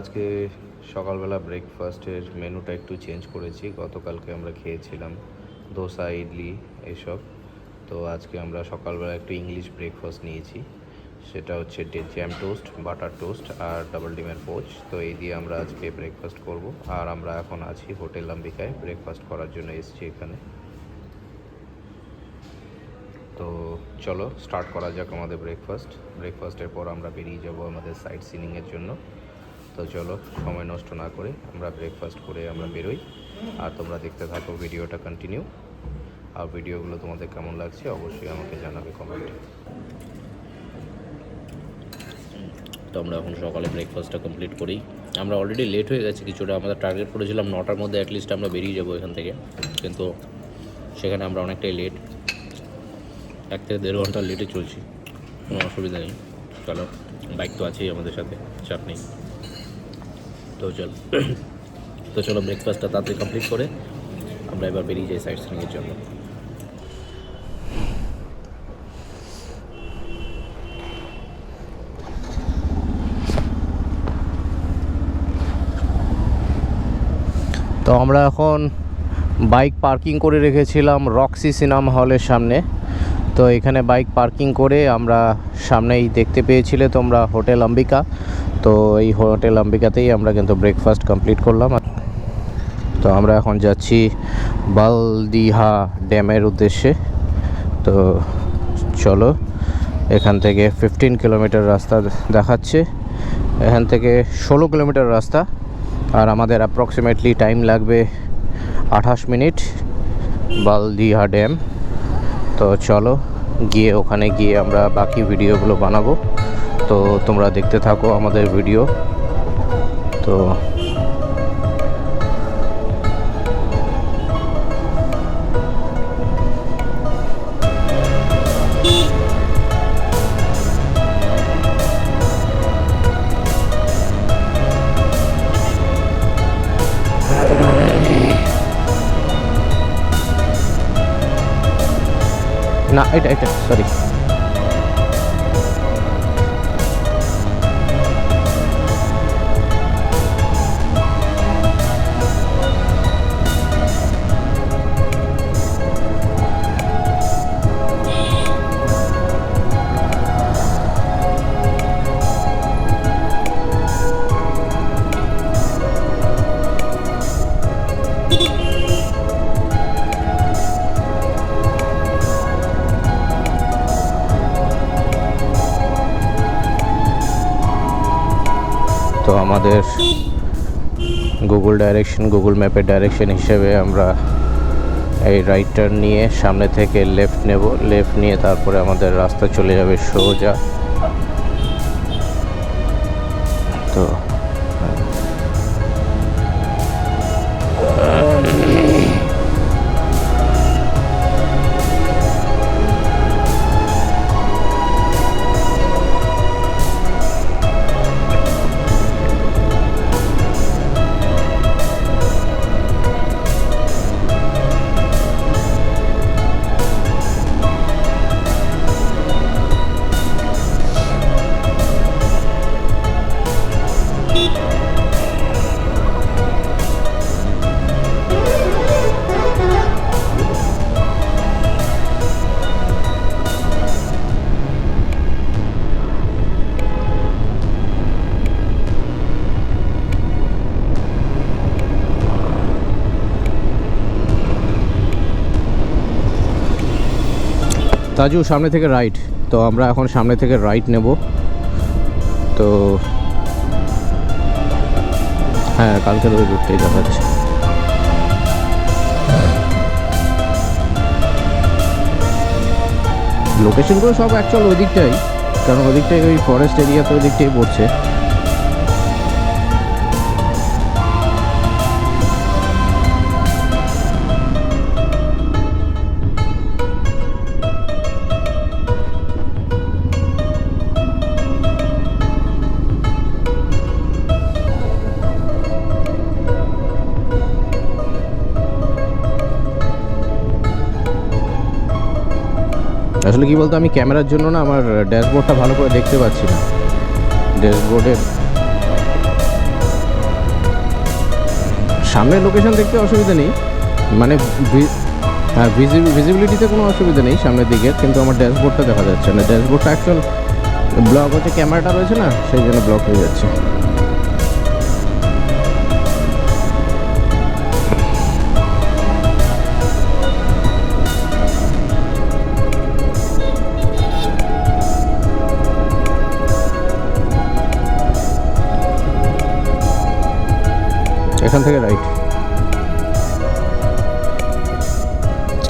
আজকে সকালবেলা ব্রেকফাস্টের মেনুটা একটু চেঞ্জ করেছি। গতকালকে আমরা খেয়েছিলাম দোসা, ইডলি এসব। তো আজকে আমরা সকালবেলা একটু ইংলিশ ব্রেকফাস্ট নিয়েছি। সেটা হচ্ছে জ্যাম টোস্ট বাটার টোস্ট আর ডাবল ডিমের পোচ তো এই দিয়ে আমরা আজকে ব্রেকফাস্ট করব। আর আমরা এখন আছি হোটেল আম্বিকায়। ব্রেকফাস্ট করার জন্য এসেছি এখানে। তো চলো স্টার্ট করা যাক আমাদের ব্রেকফাস্ট ব্রেকফাস্টের পর আমরা বেরিয়ে যাব আমাদের সাইট সিনিংয়ের জন্য। তো চলো, সময় নষ্ট না করে আমরা ব্রেকফাস্ট করে আমরা বেরোই। আর তোমরা দেখতে থাকো ভিডিওটা কন্টিনিউ আর ভিডিওগুলো তোমাদের কেমন লাগছে অবশ্যই আমাকে জানাবে কমেন্টে তো আমরা এখন সকালে ব্রেকফাস্টটা কমপ্লিট করি। আমরা অলরেডি লেট হয়ে গেছি, কিছুটা আমাদের টার্গেট করেছিলাম নটার মধ্যে অ্যাটলিস্ট আমরা বেরিয়ে যাব এখান থেকে। কিন্তু সেখানে আমরা অনেকটাই লেট এক থেকে দেড় ঘণ্টা লেটে চলছি, কোনো অসুবিধা নেই। চলো বাইক তো আছেই আমাদের সাথে, চাপ নেই। তো চল। তো চলো ব্রেকফাস্টটা তাড়াতাড়ি কমপ্লিট করে আমরা এবার বেরিয়ে যাই সাইড সিনিংয়ের জন্য। তো আমরা এখন বাইক পার্কিং করে রেখেছিলাম রক্সি সিনেমা হলের সামনে। তো এখানে বাইক পার্কিং করে আমরা সামনেই দেখতে পেয়েছিলে তোমরা হোটেল অম্বিকা। তো এই হোটেল অম্বিকাতেই আমরা কিন্তু ব্রেকফাস্ট কমপ্লিট করলাম। তো আমরা এখন যাচ্ছি বালদিহা ড্যামের উদ্দেশ্যে। তো চলো, এখান থেকে ফিফটিন কিলোমিটার রাস্তা দেখাচ্ছে। এখান থেকে ষোলো কিলোমিটার রাস্তা। আর আমাদের অ্যাপ্রক্সিমেটলি টাইম লাগবে আঠাশ মিনিট বালদিহা ড্যাম। তো চলো, গিয়ে ওখানে গিয়ে আমরা বাকি ভিডিওগুলো বানাবো। তো তোমরা দেখতে থাকো আমাদের ভিডিও। তো না এটা এটা সরি আমাদের গুগল ডাইরেকশন গুগল ম্যাপের ডাইরেকশন হিসেবে আমরা এই রাইট টার্ন নিয়ে সামনে থেকে লেফট নেব। লেফট নিয়ে তারপরে আমাদের রাস্তা চলে যাবে সোজা। তাজু, সামনে থেকে রাইট তো আমরা এখন সামনে থেকে রাইট নেব। তো হ্যাঁ কালকে ধরে ঘুরতেই দেখাচ্ছে। লোকেশনগুলো সব অ্যাকচুয়াল ওই দিকটাই, কারণ ওই ওই ফরেস্ট এরিয়াতে ওই দিকটাই পড়ছে। আসলে কি বলতো, আমি ক্যামেরার জন্য না আমার ড্যাশবোর্ডটা ভালো করে দেখতে পাচ্ছি না। ড্যাশবোর্ডের সামনের লোকেশন দেখতে অসুবিধা নেই। মানে হ্যাঁ ভিজিবিলিটিতে কোনো অসুবিধা নেই সামনের দিকে, কিন্তু আমার ড্যাশবোর্ডটা দেখা যাচ্ছে না। ড্যাশবোর্ডটা অ্যাকচুয়াল ব্লক হচ্ছে, ক্যামেরাটা রয়েছে না, সেই জন্য ব্লক হয়ে যাচ্ছে। এখান থেকে রাইট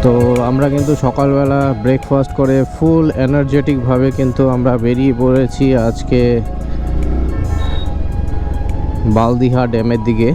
তো আমরা কিন্তু সকালবেলা ব্রেকফাস্ট করে ফুল এনার্জেটিকভাবে কিন্তু আমরা বেরিয়ে পড়েছি আজকে বালদিহা ড্যামের দিকে।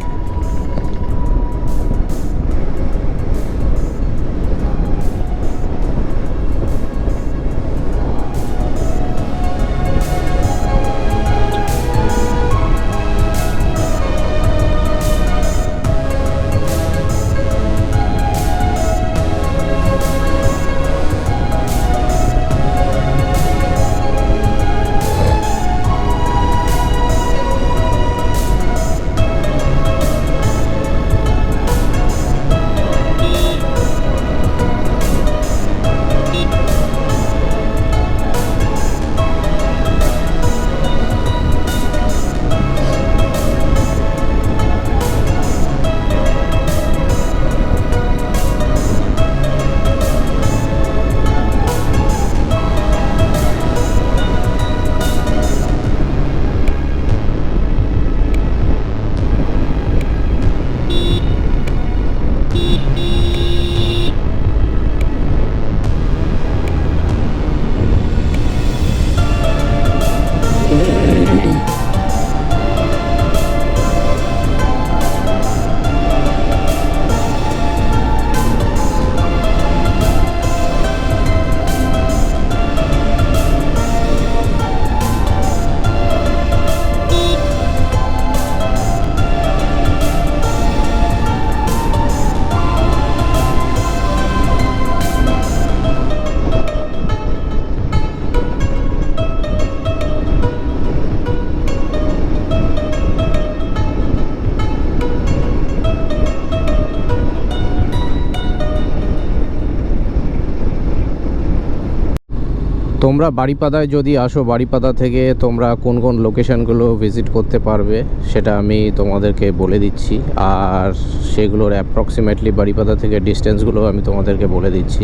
তোমরা বাড়িপাদায় যদি আসো, বাড়িপাদা থেকে তোমরা কোন কোন লোকেশনগুলো ভিজিট করতে পারবে সেটা আমি তোমাদেরকে বলে দিচ্ছি। আর সেগুলোর অ্যাপ্রক্সিমেটলি বাড়িপাদা থেকে ডিস্টেন্সগুলো আমি তোমাদেরকে বলে দিচ্ছি।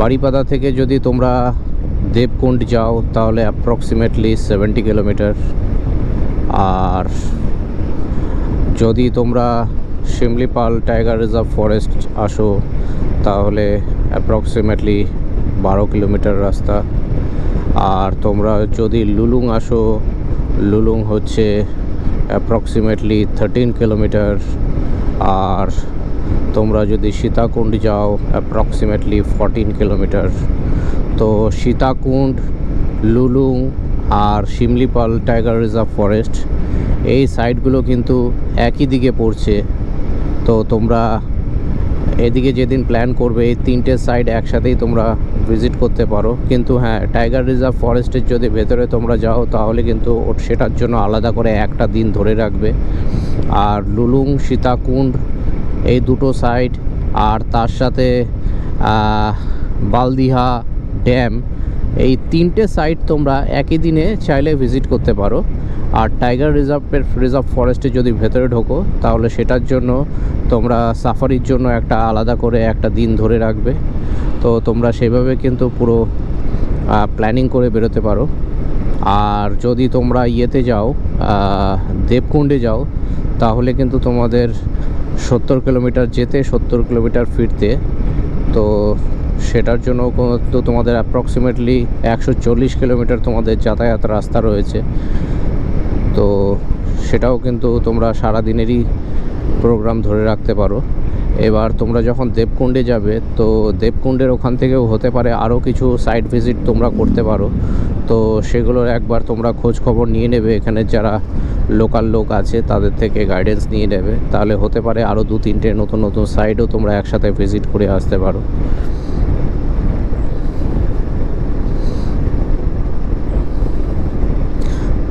বাড়িপাদা থেকে যদি তোমরা দেবকুণ্ড যাও, তাহলে অ্যাপ্রক্সিমেটলি সেভেন্টি কিলোমিটার আর যদি তোমরা শিমলিপাল টাইগার রিজার্ভ ফরেস্ট আসো, তাহলে অ্যাপ্রক্সিমেটলি বারো কিলোমিটার রাস্তা। আর তোমরা যদি লুলুং আসো, লুলুং হচ্ছে অ্যাপ্রক্সিমেটলি থার্টিন কিলোমিটার আর তোমরা যদি সীতাকুণ্ড যাও অ্যাপ্রক্সিমেটলি ফরটিন কিলোমিটার তো সীতাকুণ্ড, লুলুং আর শিমলিপাল টাইগার রিজার্ভ ফরেস্ট, এই সাইটগুলো কিন্তু একই দিকে পড়ছে। তো তোমরা এদিকে যেদিন প্ল্যান করবে, এই তিনটে সাইড একসাথেই তোমরা ভিজিট করতে পারো। কিন্তু হ্যাঁ টাইগার রিজার্ভ ফরেস্টের যদি ভেতরে তোমরা যাও, তাহলে কিন্তু সেটার জন্য আলাদা করে একটা দিন ধরে রাখবে। আর লুলুং, সীতাকুণ্ড, এই দুটো সাইড আর তার সাথে বালদিহা ড্যাম এই তিনটে সাইট তোমরা একই দিনে চাইলে ভিজিট করতে পারো। আর টাইগার রিজার্ভের রিজার্ভ ফরেস্টে যদি ভেতরে ঢোকো, তাহলে সেটার জন্য তোমরা সাফারির জন্য একটা আলাদা করে একটা দিন ধরে রাখবে। তো তোমরা সেভাবে কিন্তু পুরো প্ল্যানিং করে বেরোতে পারো। আর যদি তোমরা ইয়েতে যাও দেবকুণ্ডে যাও, তাহলে কিন্তু তোমাদের সত্তর কিলোমিটার যেতে, সত্তর কিলোমিটার ফিরতে। তো সেটার জন্য তো তোমাদের অ্যাপ্রক্সিমেটলি একশো চল্লিশ কিলোমিটার তোমাদের যাতায়াত রাস্তা রয়েছে। তো সেটাও কিন্তু তোমরা সারা দিনেরই প্রোগ্রাম ধরে রাখতে পারো। এবার তোমরা যখন দেবকুণ্ডে যাবে, তো দেবকুণ্ডের ওখান থেকেও হতে পারে আরও কিছু সাইট ভিজিট তোমরা করতে পারো। তো সেগুলোর একবার তোমরা খোঁজ খবর নিয়ে নেবে, এখানে যারা লোকাল লোক আছে, তাদের থেকে গাইডেন্স নিয়ে নেবে। তাহলে হতে পারে আরও দু তিনটে নতুন নতুন সাইটও তোমরা একসাথে ভিজিট করে আসতে পারো।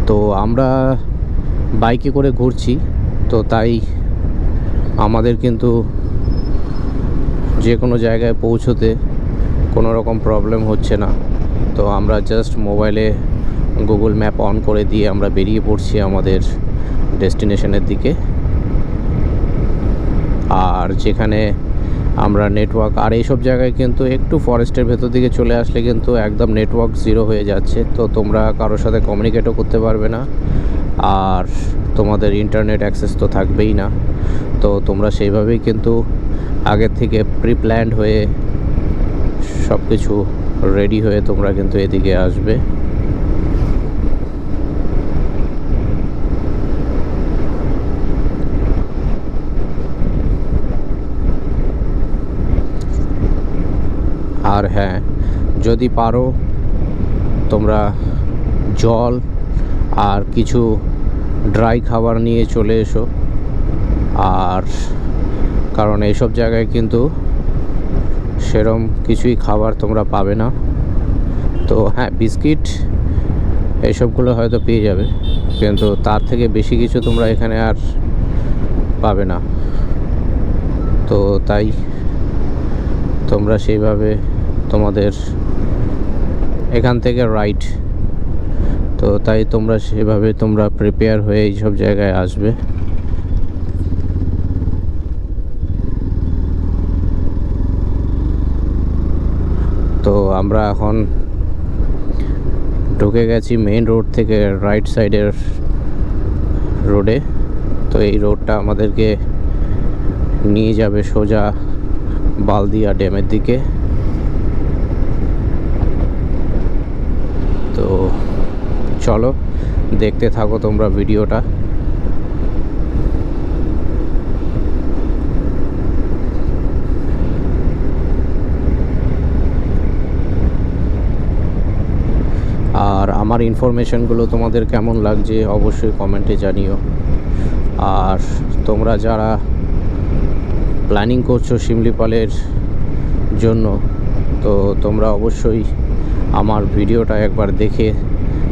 তো আমরা বাইকে করে ঘুরছি, তো তাই আমাদের কিন্তু যে কোনো জায়গায় পৌঁছোতে কোনো রকম প্রবলেম হচ্ছে না। তো আমরা জাস্ট মোবাইলে গুগল ম্যাপ অন করে দিয়ে আমরা বেরিয়ে পড়ছি আমাদের ডেস্টিনেশনের দিকে। আর যেখানে আমরা নেটওয়ার্ক আর এইসব জায়গায় কিন্তু একটু ফরেস্টের ভেতর দিকে চলে আসলে কিন্তু একদম নেটওয়ার্ক জিরো হয়ে যাচ্ছে। তো তোমরা কারোর সাথে কমিউনিকেটও করতে পারবে না। আর তোমাদের ইন্টারনেট অ্যাক্সেস তো থাকবেই না। তো তোমরা সেইভাবেই কিন্তু আগের থেকে প্রি প্ল্যান্ড হয়ে সব কিছু রেডি হয়ে তোমরা কিন্তু এদিকে আসবে। আর হ্যাঁ যদি পারো তোমরা জল আর কিছু ড্রাই খাবার নিয়ে চলে এসো। আর কারণ এইসব জায়গায় কিন্তু সেরম কিছুই খাবার তোমরা পাবে না। তো হ্যাঁ বিস্কিট এইসবগুলো হয়তো পেয়ে যাবে, কিন্তু তার থেকে বেশি কিছু তোমরা এখানে আর পাবে না। তো তাই তোমরা সেইভাবে তোমাদের এখান থেকে রাইট তো তাই তোমরা সেভাবে তোমরা প্রিপেয়ার হয়ে এইসব জায়গায় আসবে। তো আমরা এখন ঢুকে গেছি মেইন রোড থেকে রাইট সাইডের রোডে তো এই রোডটা আমাদেরকে নিয়ে যাবে সোজা বালদিয়া ড্যামের দিকে। তো চলো, দেখতে থাকো তোমরা ভিডিওটা আর আমার ইনফরমেশনগুলো তোমাদের কেমন লাগছে অবশ্যই কমেন্টে জানিও। আর তোমরা যারা প্ল্যানিং করছ শিমলিপালের জন্য, তো তোমরা অবশ্যই আমার ভিডিওটা একবার দেখে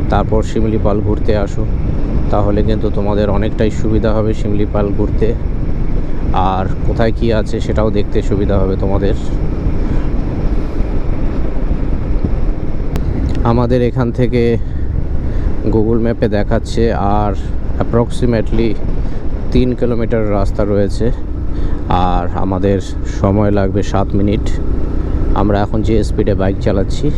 তারপর শিমলিপাল ঘুরতে আসো। তাহলে কিন্তু তোমাদের অনেকটাই সুবিধা হবে শিমলিপাল ঘুরতে। আর কোথায় কি আছে সেটাও দেখতে সুবিধা হবে তোমাদের। আমাদের এখান থেকে গুগল ম্যাপে দেখাচ্ছে আর অ্যাপ্রক্সিমেটলি তিন কিলোমিটার রাস্তা রয়েছে। আর আমাদের সময় লাগবে সাত মিনিট। আমরা এখন যে স্পিডে বাইক চালাচ্ছি,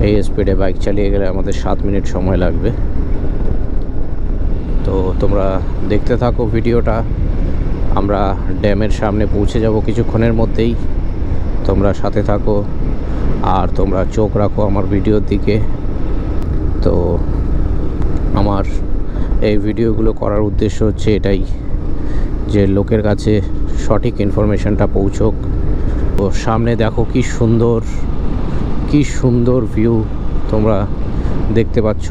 এই স্পিডে বাইক চালিয়ে গেলে আমাদের সাত মিনিট সময় লাগবে। তো তোমরা দেখতে থাকো ভিডিওটা। আমরা ড্যামের সামনে পৌঁছে যাব কিছুক্ষণের মধ্যেই। তোমরা সাথে থাকো। আর তোমরা চোখ রাখো আমার ভিডিওর দিকে। তো আমার এই ভিডিওগুলো করার উদ্দেশ্য হচ্ছে এটাই যে লোকের কাছে সঠিক ইনফরমেশনটা পৌঁছোক। তো সামনে দেখো কি সুন্দর কি সুন্দর ভিউ তোমরা দেখতে পাচ্ছ।